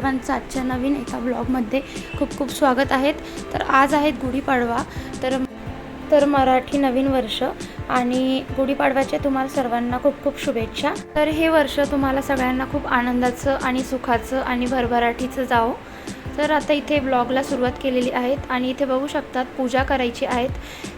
सर्वांचं आजच्या नवीन एका ब्लॉगमध्ये खूप खूप स्वागत आहेत तर आज आहेत गुढीपाडवा. तर तर मराठी नवीन वर्ष आणि गुढीपाडव्याच्या तुम्हाला सर्वांना खूप खूप शुभेच्छा. तर हे वर्ष तुम्हाला सगळ्यांना खूप आनंदाचं आणि सुखाचं आणि भरभराटीचं जावं. तर आता इथे ब्लॉगला सुरुवात केलेली आहेत आणि इथे बघू शकतात पूजा करायची आहेत.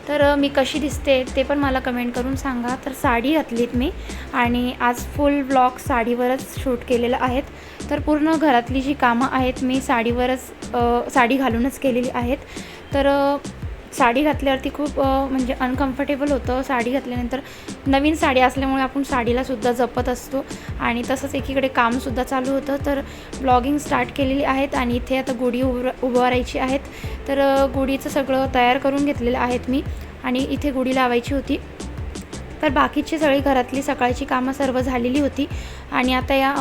तर मी कशी दिसते ते पण मला कमेंट करून सांगा. तर साडी घातलीत मी आणि आज फुल ब्लॉग साडीवरच शूट केलेलं आहेत. तर पूर्ण घरातली जी कामं आहेत मी साडीवरच साडी घालूनच केलेली आहेत. तर साडी घातल्यावरती खूप म्हणजे अनकम्फर्टेबल होतं. साडी घातल्यानंतर नवीन साडी असल्यामुळे आपण साडीलासुद्धा जपत असतो. आणि तसंच एकीकडे कामसुद्धा चालू होतं. तर ब्लॉगिंग स्टार्ट केलेली आहेत आणि इथे आता गुढी उभ उभारायची आहेत. तर गुढीचं सगळं तयार करून घेतलेलं आहेत मी आणि इथे गुढी लावायची होती. तर बाकीची सगळी घरातली सकाळची कामं सर्व झालेली होती. आणि आता या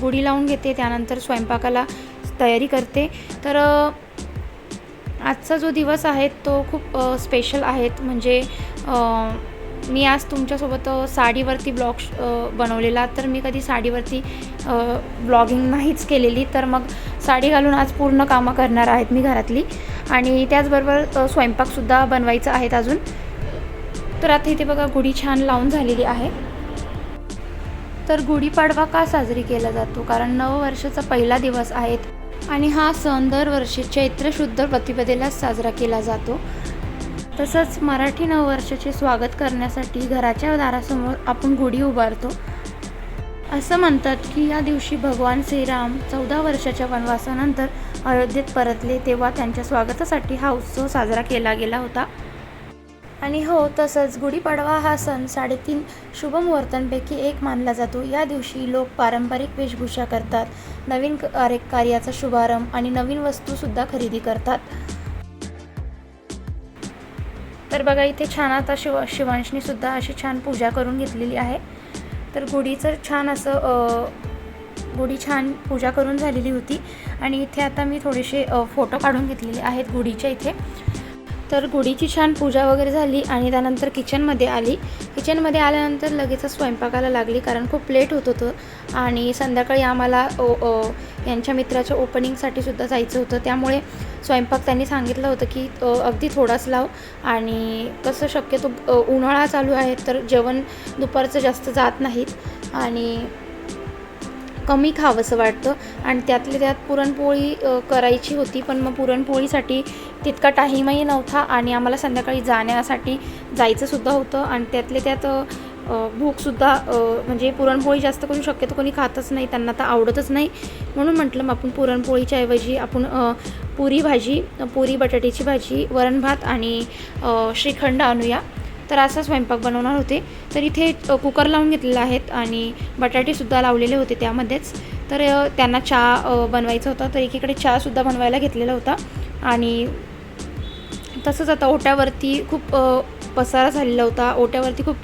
गुढी लावून घेते. त्यानंतर स्वयंपाकाला तयारी करते. तर आजचा जो दिवस आहे तो खूप स्पेशल आहेत. म्हणजे मी आज तुमच्यासोबत साडीवरती ब्लॉग बनवलेला. तर मी कधी साडीवरती ब्लॉगिंग नाहीच केलेली. तर मग साडी घालून आज पूर्ण कामं करणार आहेत मी घरातली. आणि त्याचबरोबर स्वयंपाकसुद्धा बनवायचा आहेत अजून. तर आता इथे बघा गुढी छान लावून झालेली आहे. तर गुढीपाडवा का साजरी केला जातो? कारण नववर्षाचा पहिला दिवस आहेत आणि हा सण दरवर्षी चैत्र शुद्ध प्रतिपदेलाच साजरा केला जातो. तसंच मराठी नववर्षाचे स्वागत करण्यासाठी घराच्या दारासमोर आपण गुढी उभारतो. असं म्हणतात की या दिवशी भगवान श्रीराम चौदा वर्षाच्या वनवासानंतर अयोध्येत परतले तेव्हा त्यांच्या स्वागतासाठी हा उत्सव साजरा केला गेला होता. आणि हो तसंच गुढीपाडवा हा सण साडेतीन शुभ मुहूर्तांपैकी एक मानला जातो. या दिवशी लोक पारंपरिक वेशभूषा करतात नवीन कार्य कार्याचा शुभारंभ आणि नवीन वस्तूसुद्धा खरेदी करतात. तर बघा इथे छान आता शिव शिवांशनीसुद्धा अशी छान पूजा करून घेतलेली आहे. तर गुढीचं छान असं गुढी छान पूजा करून झालेली होती. आणि इथे आता मी थोडेसे फोटो काढून घेतलेले आहेत गुढीच्या इथे. तर गुढीची छान पूजा वगैरे झाली आणि त्यानंतर किचनमध्ये आली. किचनमध्ये आल्यानंतर लगेचच स्वयंपाकाला लागली कारण खूप लेट होत होतं आणि संध्याकाळी आम्हाला ओ यांच्या मित्राच्या ओपनिंगसाठी सुद्धा जायचं होतं. त्यामुळे स्वयंपाक त्यांनी सांगितलं होतं की अगदी थोडाच लाव. आणि कसं शक्यतो उन्हाळा चालू आहे तर जेवण दुपारचं जास्त जात नाहीत आणि कमी खावंसं वाटतं. आणि त्यातल्या त्यात पुरणपोळी करायची होती पण मग पुरणपोळीसाठी तितका टाईमही नव्हता आणि आम्हाला संध्याकाळी जाण्यासाठी जायचंसुद्धा होतं आणि त्यातल्या त्यात भूकसुद्धा म्हणजे पुरणपोळी जास्त करून शक्यतो कोणी खातच नाही त्यांना तर आवडतच नाही. म्हणून म्हटलं मग आपण पुरणपोळीच्या ऐवजी आपण पुरी भाजी पुरी बटाट्याची भाजी वरण भात आणि श्रीखंड आणूया. तर असा स्वयंपाक बनवणार होते. तर इथे कुकर लावून घेतलेला आहेत आणि बटाटेसुद्धा लावलेले होते त्यामध्येच. तर त्यांना चहा बनवायचं बनवायचा होता. तर एकीकडे चहासुद्धा बनवायला घेतलेला होता. आणि तसंच आता ओट्यावरती खूप पसारा झालेला होता. ओट्यावरती खूप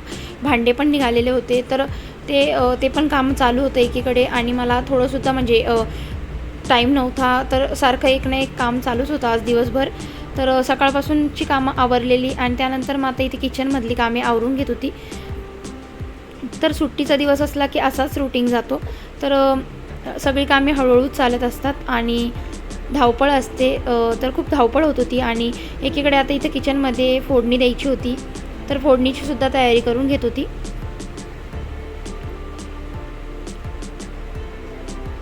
भांडे पण निघालेले होते. तर ते ते पण काम चालू होतं एकीकडे आणि मला थोडंसुद्धा म्हणजे टाईम नव्हता. तर सारखं एक ना एक काम चालूच होतं आज दिवसभर. तर सकाळपासूनची कामं आवरलेली आणि त्यानंतर मग आता इथे किचनमधली कामे आवरून घेत होती. तर सुट्टीचा दिवस असला की असाच रुटीन जातो. तर सगळी कामे हळूहळू चालत असतात आणि धावपळ असते तर खूप धावपळ होत होती आणि एकीकडे आता इथे किचनमध्ये फोडणी द्यायची होती तर फोडणीची सुद्धा तयारी करून घेत होती.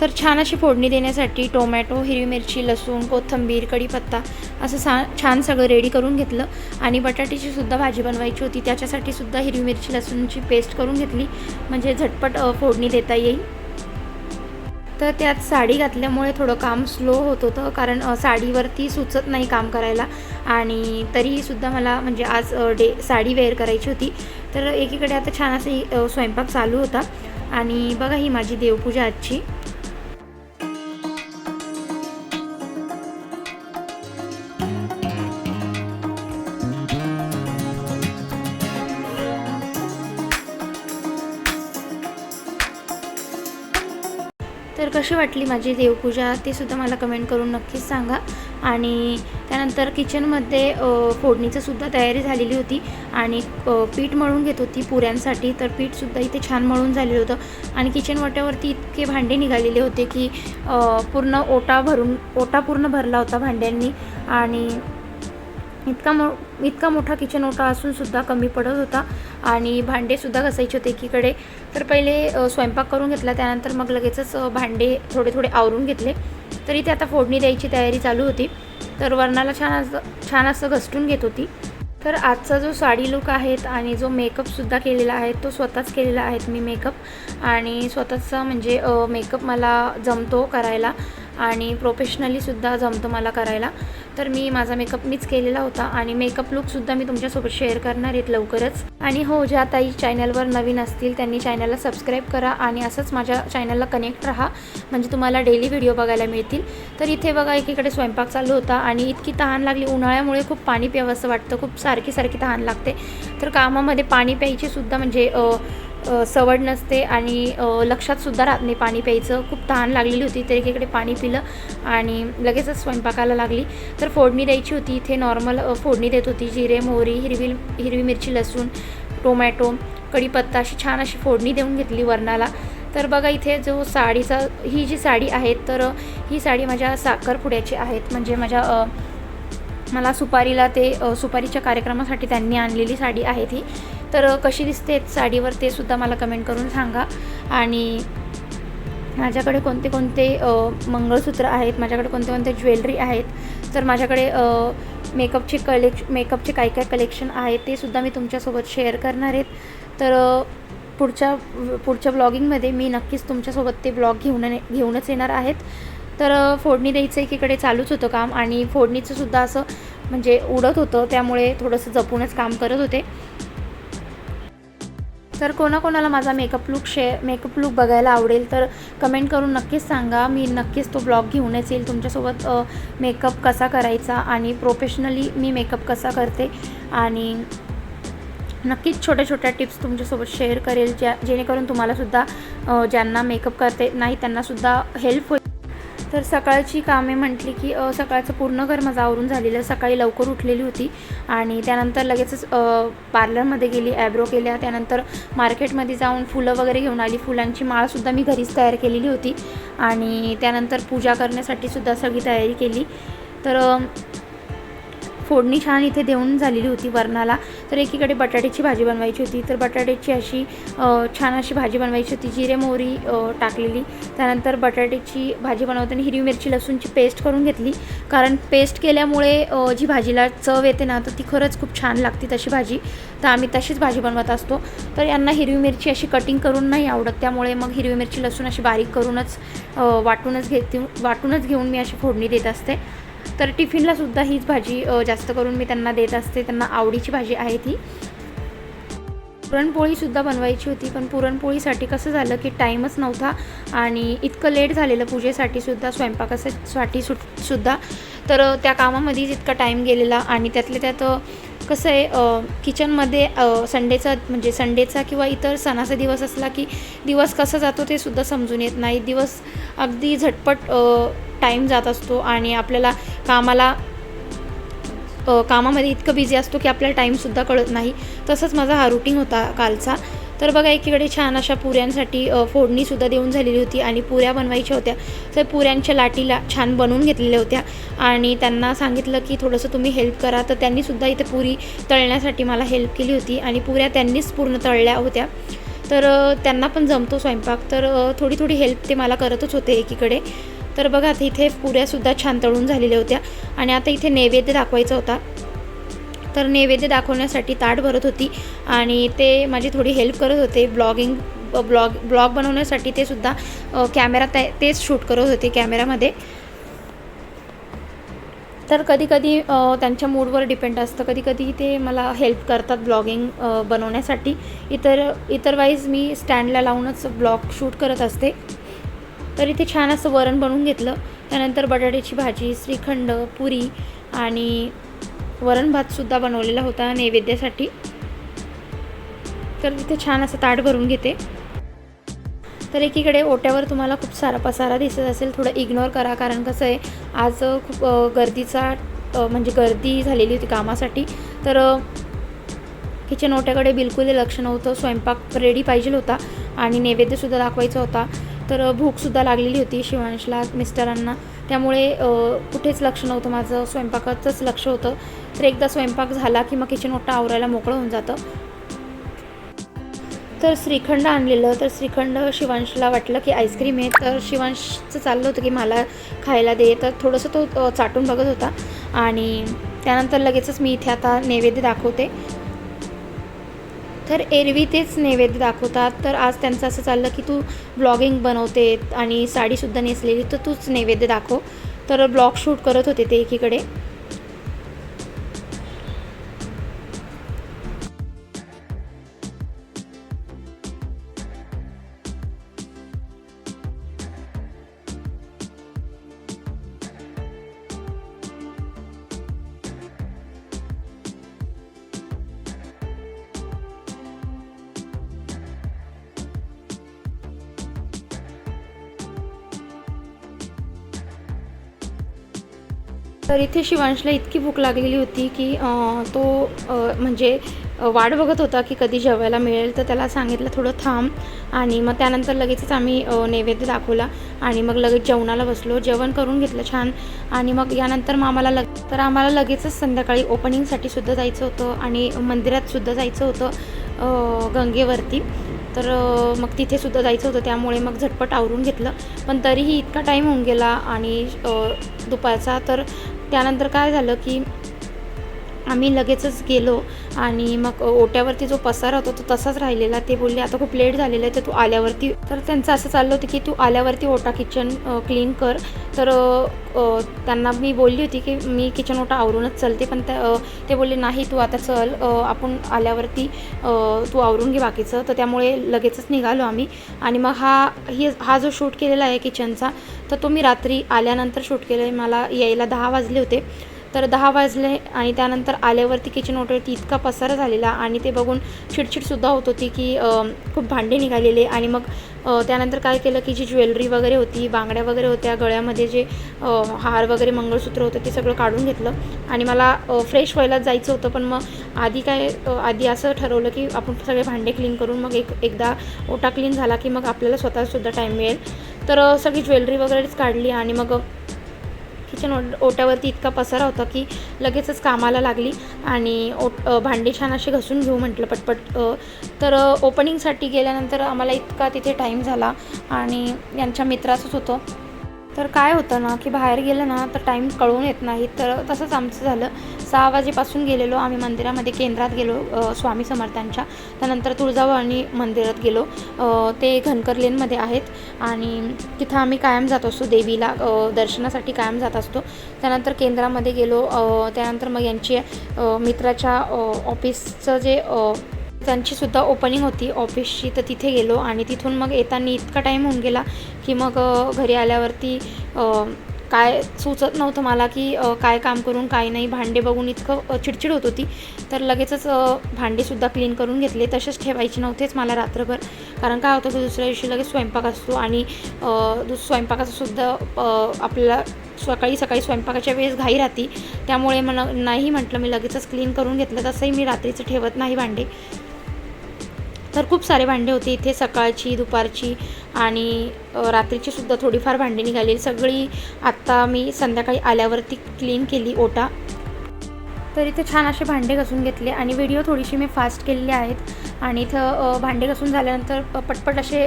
तर छान अशी फोडणी देण्यासाठी टोमॅटो हिरवी मिरची लसूण कोथिंबीर कढीपत्ता असं सा छान सगळं रेडी करून घेतलं आणि बटाट्याची सुद्धा भाजी बनवायची होती त्याच्यासाठी सुद्धा हिरवी मिरची लसूणची पेस्ट करून घेतली म्हणजे झटपट फोडणी देता येईल. तर त्यात साडी घातल्यामुळे थोडं काम स्लो होत होतं कारण साडीवरती सुचत नाही काम करायला. आणि तरीहीसुद्धा मला म्हणजे आज डे साडी वेअर करायची होती. तर एकीकडे आता छान असे स्वयंपाक चालू होता. आणि बघा ही माझी देवपूजा आजची. कशी वाटली माझी देवपूजा ते सुद्धा मला कमेंट करून नक्कीच सांगा. आणि त्यानंतर किचनमध्ये फोडणीचंसुद्धा फोडणीचं सुद्धा तयारी झालेली होती. आणि पीठ मळून घेत होती पुऱ्यांसाठी. तर पीठसुद्धा इथे छान मळून झालेलं होतं. आणि किचन वाट्यावरती इतके भांडे निघालेले होते की पूर्ण ओटा भरून ओटा पूर्ण भरला होता भांड्यांनी. आणि इतका मो इतका मोठा किचन ओटा असूनसुद्धा कमी पडत होता. आणि भांडेसुद्धा घासायचे होते एकीकडे. तर पहिले स्वयंपाक करून घेतला. त्यानंतर मग लगेचच भांडे थोडे थोडे आवरून घेतले. तरी ते आता फोडणी द्यायची तयारी चालू होती. तर वर्णाला छान असं छान असं घसटून घेत होती. तर आजचा जो साडी लुक आहेत आणि जो मेकअपसुद्धा केलेला आहे तो स्वतःच केलेला आहे मी मेकअप आणि स्वतःचा म्हणजे मेकअप मला जमतो करायला. आणि प्रोफेशनलीसुद्धा जमतो मला करायला. तर मी माझा मेकअप मीच केलेला होता आणि मेकअप लुकसुद्धा मी तुमच्यासोबत शेअर करणार आहेत लवकरच. आणि हो ज्या ताई चॅनलवर नवीन असतील त्यांनी चॅनलला सबस्क्राईब करा आणि असंच माझ्या चॅनलला कनेक्ट राहा. म्हणजे तुम्हाला डेली व्हिडिओ बघायला मिळतील. तर इथे बघा एकीकडे स्वयंपाक चालू होता आणि इतकी तहान लागली. उन्हाळ्यामुळे खूप पाणी प्यावंसं वाटतं. खूप सारखी सारखी तहान लागते. तर कामामध्ये पाणी प्यायची सुद्धा म्हणजे सवड नसते आणि लक्षातसुद्धा लक्षात सुद्धा राहत नाही. पाणी प्यायचं खूप तहान लागलेली होती. तर एकीकडे पाणी पिलं आणि लगेचच स्वयंपाकाला लागली. तर फोडणी द्यायची होती. इथे नॉर्मल फोडणी देत होती. जिरे मोहरी हिरवी हिरवी मिरची लसूण टोमॅटो कढीपत्ता अशी छान अशी फोडणी देऊन घेतली वरणाला. तर बघा इथे जो साडीचा ही जी साडी आहे तर ही साडी माझ्या साखरपुड्याची आहेत म्हणजे माझ्या मला सुपारीला ते सुपारीच्या कार्यक्रमासाठी त्यांनी आणलेली साडी आहे ती. तर कशी दिसते साडीवर ते सुद्धा मला कमेंट करून सांगा. आणि माझ्याकडे कोणते कोणते मंगळसूत्र आहेत माझ्याकडे कोणते कोणते ज्वेलरी आहेत तर माझ्याकडे मेकअपचे कलेक्श मेकअपचे काय काय कलेक्शन आहे ते सुद्धा मी तुमच्यासोबत शेअर करणार आहेत. तर पुढच्या पुढच्या ब्लॉगिंगमध्ये मी नक्कीच तुमच्यासोबत ते ब्लॉग घेऊन घेऊनच येणार आहेत. तर फोडणी द्यायचं एकीकडे चालूच होतं काम आणि फोडणीचं सुद्धा असं म्हणजे उडत होतं त्यामुळे थोडंसं जपूनच काम करत होते. तर कोणाकोणाला माझा मेकअप लुक शे मेकअप लुक बघायला आवडेल तर कमेंट करून नक्कीच सांगा. मी नक्कीच तो ब्लॉग घेऊनच येईल तुमच्यासोबत. मेकअप कसा करायचा आणि प्रोफेशनली मी मेकअप कसा करते आणि नक्कीच छोट्या छोट्या टिप्स तुमच्यासोबत शेअर करेल ज्या जेणेकरून तुम्हालासुद्धा ज्यांना मेकअप करते नाही त्यांनासुद्धा हेल्प होईल. तर सकाळची कामे म्हटली की सकाळचं पूर्ण घर माझं आवरून झालेलं. सकाळी लवकर उठलेली होती आणि त्यानंतर लगेचच पार्लरमध्ये गेली ॲब्रो केल्या. त्यानंतर मार्केटमध्ये जाऊन फुलं वगैरे घेऊन आली. फुलांची माळसुद्धा मी घरीच तयार केलेली होती आणि त्यानंतर पूजा करण्यासाठी सुद्धा सगळी तयारी केली. तर फोडणी छान इथे देऊन झालेली होती वरणाला. तर एकीकडे बटाट्याची भाजी बनवायची होती. तर बटाट्याची अशी छान अशी भाजी बनवायची होती. जिरे मोहरी टाकलेली. त्यानंतर बटाट्याची भाजी बनवताना हिरवी मिरची लसूणची पेस्ट करून घेतली. कारण पेस्ट केल्यामुळे जी भाजीला चव येते ना तर ती खरंच खूप छान लागते तशी भाजी. तर आम्ही तशीच भाजी बनवत असतो. तर यांना हिरवी मिरची अशी कटिंग करून नाही आवडत. त्यामुळे मग हिरवी मिरची लसूण अशी बारीक करूनच वाटूनच घेते वाटूनच घेऊन मी अशी फोडणी देत असते. तर टिफिनला सुद्धा हीच भाजी जास्त करून मी त्यांना देत असते. त्यांना आवडीची भाजी आहे ती. पुरणपोळीसुद्धा बनवायची होती पण पुरणपोळीसाठी कसं झालं की टाईमच नव्हता आणि इतकं लेट झालेलं पूजेसाठी सुद्धा स्वयंपाकासाठी सु सुद्धा. तर त्या कामामध्येच इतका टाईम गेलेला आणि त्यातल्या त्यात कसं आहे किचनमध्ये संडेचा म्हणजे संडेचा किंवा इतर सणाचा दिवस असला की दिवस कसा जातो ते सुद्धा समजून येत नाही. दिवस अगदी झटपट टाईम जात असतो आणि आपल्याला कामाला कामामध्ये इतकं बिझी असतो की आपल्याला टाईमसुद्धा कळत नाही. तसंच माझा हा रुटीन होता कालचा. तर बघा एकीकडे छान अशा पुऱ्यांसाठी फोडणीसुद्धा देऊन झालेली होती आणि पुऱ्या बनवायच्या होत्या. तर पुऱ्यांच्या लाटीला छान बनवून घेतलेल्या होत्या आणि त्यांना सांगितलं की थोडंसं तुम्ही हेल्प करा. तर त्यांनीसुद्धा इथे पुरी तळण्यासाठी मला हेल्प केली होती आणि पुऱ्या त्यांनीच पूर्ण तळल्या होत्या. तर त्यांना पण जमतो स्वयंपाक. तर थोडी थोडी हेल्प ते मला करतच होते एकीकडे. तर बघा आता इथे पुऱ्यासुद्धा छान तळून झालेल्या होत्या. आणि आता इथे नैवेद्य दाखवायचा होता. तर नैवेद्य दाखवण्यासाठी ताट भरत होती. आणि ते माझी थोडी हेल्प करत होते. ब्लॉगिंग ब्लॉग ब्लॉग बनवण्यासाठी ते सुद्धा कॅमेरा त्या तेच शूट करत होते कॅमेरामध्ये तर कधीकधी त्यांच्या मूडवर डिपेंड असतं. कधीकधी ते मला हेल्प करतात ब्लॉगिंग बनवण्यासाठी. इतर इतरवाईज मी स्टँडला लावूनच ब्लॉग शूट करत असते. तर इथे छान असं वरण बनवून घेतलं. त्यानंतर बटाट्याची भाजी श्रीखंड पुरी आणि वरण भातसुद्धा बनवलेला होता नैवेद्यासाठी. तर इथे छान असं ताट भरून घेते. तर एकीकडे ओट्यावर तुम्हाला खूप सारा पसारा दिसत असेल थोडं इग्नोर करा कारण कसं आहे आज खूप गर्दीचा म्हणजे गर्दी झालेली होती कामासाठी. तर किचन ओट्याकडे बिलकुल लक्ष नव्हतं स्वयंपाक रेडी पाहिजे होता आणि नैवेद्यसुद्धा दाखवायचा होता. तर भूकसुद्धा लागलेली होती शिवांशला मिस्टरांना. त्यामुळे कुठेच लक्ष नव्हतं माझं. स्वयंपाकाचंच लक्ष होतं. तर एकदा स्वयंपाक झाला की मग किचन ओटा आवरायला मोकळं होऊन जातं. तर श्रीखंड आणलेलं. तर श्रीखंड शिवांशला वाटलं की आईस्क्रीम आहे. तर शिवांशचं चाललं होतं की मला खायला दे. तर थोडंसं तो चाटून बघत होता. आणि त्यानंतर लगेचच मी इथे आता नैवेद्य दाखवते. तर एरवी तेच नैवेद्य दाखवतात. तर आज त्यांचं असं चाललं की तू ब्लॉगिंग बनवते आणि साडीसुद्धा नेसलेली तर तूच नैवेद्य दाखव. तर ब्लॉग शूट करत होते ते एकीकडे. तर इथे शिवांशला इतकी भूक लागलेली होती की तो म्हणजे वाट बघत होता की कधी जेवायला मिळेल. तर त्याला सांगितलं थोडं थांब आणि मग त्यानंतर लगेचच आम्ही नैवेद्य दाखवला आणि मग लगेच जेवणाला बसलो. जेवण करून घेतलं छान आणि मग यानंतर मग आम्हाला लग तर आम्हाला लगेचच संध्याकाळी ओपनिंगसाठी सुद्धा जायचं होतं आणि मंदिरात सुद्धा जायचं होतं गंगेवरती. तर मग तिथे सुद्धा जायचं होतं. त्यामुळे मग झटपट आवरून घेतलं. पण तरीही इतका टाईम होऊन गेला आणि दुपारचा तर त्यानंतर काय झालं की आम्ही लगेचच गेलो आणि मग ओट्यावरती जो पसारा होता तो तसाच राहिलेला. ते बोलले आता खूप लेट झालेलं आहे तर तू आल्यावरती तर त्यांचं असं चाललं होतं की तू आल्यावरती ओटा किचन क्लीन कर. तर त्यांना मी बोलली होती की मी किचन ओटा आवरूनच चलते पण त्या ते बोलले नाही तू आता चल. आपण आल्यावरती तू आवरून घे बाकीचं. तर त्यामुळे लगेचच निघालो आम्ही. आणि मग हा ही हा जो शूट केलेला आहे किचनचा तर तो मी रात्री आल्यानंतर शूट केला आहे मला यायला दहा वाजले होते. तर दहा वाजले आणि त्यानंतर आल्यावरती किचन ओट्यावरती इतका पसारा झालेला आणि ते बघून चिडचिडसुद्धा होत होती की खूप भांडे निघालेले आणि मग त्यानंतर काय केलं की जी ज्वेलरी वगैरे होती बांगड्या वगैरे होत्या गळ्यामध्ये जे हार वगैरे मंगळसूत्र होतं ते सगळं काढून घेतलं आणि मला फ्रेश व्हायला जायचं होतं. पण मग आधी काय आधी असं ठरवलं की आपण सगळे भांडे क्लीन करून मग एक एकदा ओटा क्लीन झाला की मग आपल्याला स्वतःसुद्धा टाईम मिळेल. तर सगळी ज्वेलरी वगैरेच काढली आणि मग किचन ओट ओट्यावरती इतका पसारा होता की लगेचच कामाला लागली आणि ओट भांडी छान अशी घसून घेऊ म्हटलं पटपट. तर ओपनिंगसाठी गेल्यानंतर आम्हाला इतका तिथे टाईम झाला आणि यांच्या मित्राचंच होतं. तर काय होतं ना की बाहेर गेलं ना तर टाईम कळून येत नाही. तर तसंच आमचं झालं. सहा वाजेपासून गेलेलो. आम्ही मंदिरामध्ये केंद्रात गेलो स्वामी समर्थांच्या. त्यानंतर तुळजाभवानी मंदिरात गेलो. ते घनकर लेनमध्ये आहेत आणि तिथं आम्ही कायम जात असतो देवीला दर्शनासाठी कायम जात असतो. त्यानंतर केंद्रामध्ये गेलो त्यानंतर मग यांची मित्राच्या ऑफिसचं जे त्यांची सुद्धा ओपनिंग होती ऑफिसची. तर तिथे गेलो आणि तिथून मग येताना इतका टाईम होऊन गेला की मग घरी आल्यावरती काय सुचत नव्हतं मला की काय काम करून काय नाही. भांडे बघून इतकं चिडचिड होत होती. तर लगेचच भांडेसुद्धा क्लीन करून घेतले. तसेच ठेवायचे नव्हतेच मला रात्रभर. कारण काय होतं की दुसऱ्या दिवशी लगेच स्वयंपाक असतो आणि दुस स्वयंपाकाचंसुद्धा आपल्याला सकाळी सकाळी स्वयंपाकाच्या वेळेस घाई राहते. त्यामुळे मला नाही म्हटलं मी लगेचच क्लीन करून घेतलं. तसंही मी रात्रीचं ठेवत नाही भांडे. तर खूप सारे भांडे होते. इथे सकाळची दुपारची आणि रात्रीचीसुद्धा रात्रीची सुद्धा थोडीफार भांडी निघाली सगळी आत्ता मी संध्याकाळी आल्यावरती क्लीन केली ओटा. तर इथे छान असे भांडे घासून घेतले आणि व्हिडिओ थोडीशी मी फास्ट केलेली आहेत. आणि इथं भांडे घासून झाल्यानंतर पटपट असे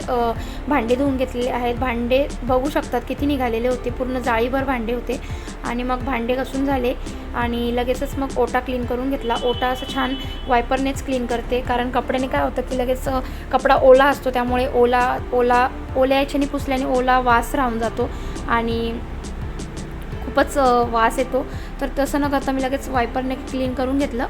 भांडे धुवून घेतलेले आहेत. भांडे बघू शकतात किती निघालेले होते. पूर्ण जाळीभर भांडे होते. आणि मग भांडे घासून झाले आणि लगेचच मग ओटा क्लीन करून घेतला. ओटा असं छान वायपरनेच क्लीन करते. कारण कपड्याने काय होतं की लगेच कपडा ओला असतो. त्यामुळे ओला ओला ओल्या याच्याने पुसल्याने ओला वास राहून जातो आणि खूपच वास येतो. तर तसं न करता मी लगेच वायपरने क्लीन करून घेतलं.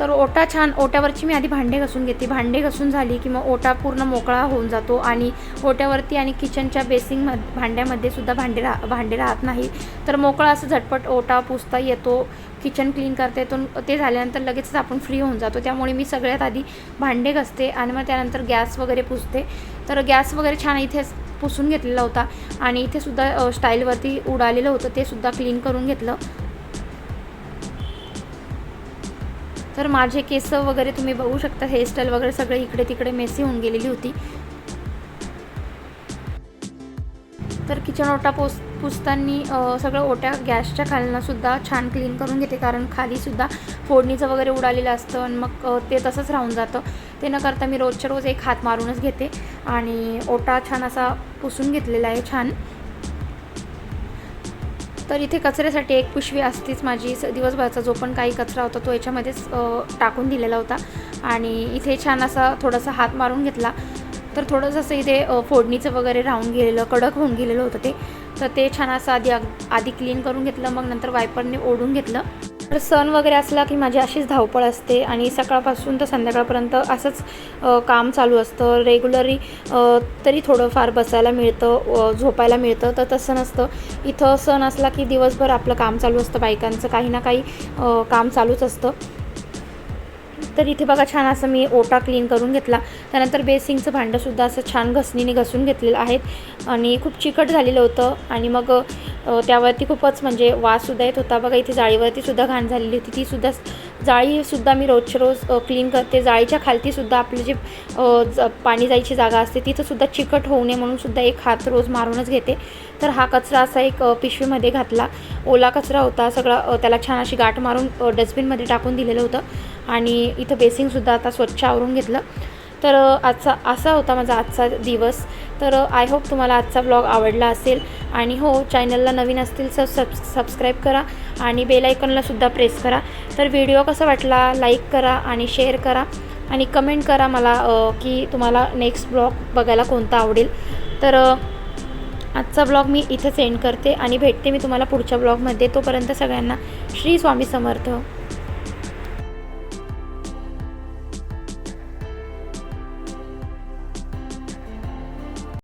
तर ओटा छान ओट्यावरची मी आधी भांडे घासून घेते. भांडे घासून झाली की मग ओटा पूर्ण मोकळा होऊन जातो आणि ओट्यावरती आणि किचनच्या बेसिंग भांड्यामध्ये सुद्धा भांडे राह भांडे राहत नाही. तर मोकळा असं झटपट ओटा पुसता येतो किचन क्लीन करता येतो. ते झाल्यानंतर लगेचच आपण फ्री होऊन जातो. त्यामुळे मी सगळ्यात आधी भांडे घासते आणि मग त्यानंतर गॅस वगैरे पुसते. तर गॅस वगैरे छान इथे पुसून घेतलेला होता आणि इथे सुद्धा स्टाईलवरती उडालेलं होतं. ते सुद्धा क्लीन करून घेतलं. तर माझे केस वगैरे तुम्ही बघू शकता हेअरस्टाईल वगैरे सगळे इकडे तिकडे मेसी होऊन गेलेली होती. तर किचन ओटा पोस पुसताना सगळं ओट्या गॅसच्या खालनासुद्धा छान क्लीन करून घेते कारण खालीसुद्धा फोडणीचं वगैरे उडालेलं असतं आणि मग ते तसंच राहून जातं. ते न करता मी रोजच्या रोज एक हात मारूनच घेते आणि ओटा छान असा पुसून घेतलेला आहे छान. तर इथे कचऱ्यासाठी एक पिशवी असतीच माझी. स- दिवसभराचा जो पण काही कचरा होता तो याच्यामध्येच टाकून दिलेला होता. आणि इथे छान असा थोडासा हात मारून घेतला. तर थोडंसं असं इथे फोडणीचं वगैरे राहून गेलेलं कडक होऊन गेलेलं होतं ते. तर ते छान असं आधी आधी क्लीन करून घेतलं मग नंतर वायपरने ओढून घेतलं. तर सण वगैरे असला की माझी अशीच धावपळ असते आणि सकाळपासून तर संध्याकाळपर्यंत असंच काम चालू असतं. रेग्युलरी तरी थोडंफार बसायला मिळतं झोपायला मिळतं. तर तसं नसतं. इथं सण असला की दिवसभर आपलं काम चालू असतं बायकांचं काही ना काही काम चालूच असतं. तर इथे बघा छान असं मी ओटा क्लीन करून घेतला. त्यानंतर बेसिंगचं भांडंसुद्धा असं छान घसणीने घसून घेतलेलं आहेत. आणि खूप चिकट झालेलं होतं. आणि मग त्यावरती खूपच म्हणजे वाससुद्धा येत होता. बघा इथे जाळीवरती सुद्धा घाण झालेली होती. तीसुद्धा सुद्धा जाळीसुद्धा मी रोजच्या रोज क्लीन करते. जाळीच्या खालतीसुद्धा आपली जी ज पाणी जायची जागा असते तिथंसुद्धा चिकट होऊ नये म्हणून सुद्धा एक हात रोज मारूनच घेते. तर हा कचरा असा एक पिशवीमध्ये घातला. ओला कचरा होता सगळा त्याला छान अशी गाठ मारून डस्टबिनमध्ये टाकून दिलेलं होतं. आणि इथं बेसिंगसुद्धा आता स्वच्छ आवरून घेतलं. तर आजचा असा होता माझा आजचा दिवस. तर आय होप तुम्हाला आजचा ब्लॉग आवडला असेल. आणि हो चॅनलला नवीन असतील तर सब सबस्क्राईब करा. आणि बेल आयकॉनला सुद्धा प्रेस करा. तर व्हिडिओ कसा वाटला? लाईक करा आणि शेअर करा. आणि कमेंट करा मला की तुम्हाला नेक्स्ट ब्लॉग बघायला कोणता आवडेल. तर आजचा ब्लॉग मी इथे सेंड करते आणि भेटते मी तुम्हाला पुढच्या ब्लॉगमध्ये तोपर्यंत सगळ्यांना श्री स्वामी समर्थ.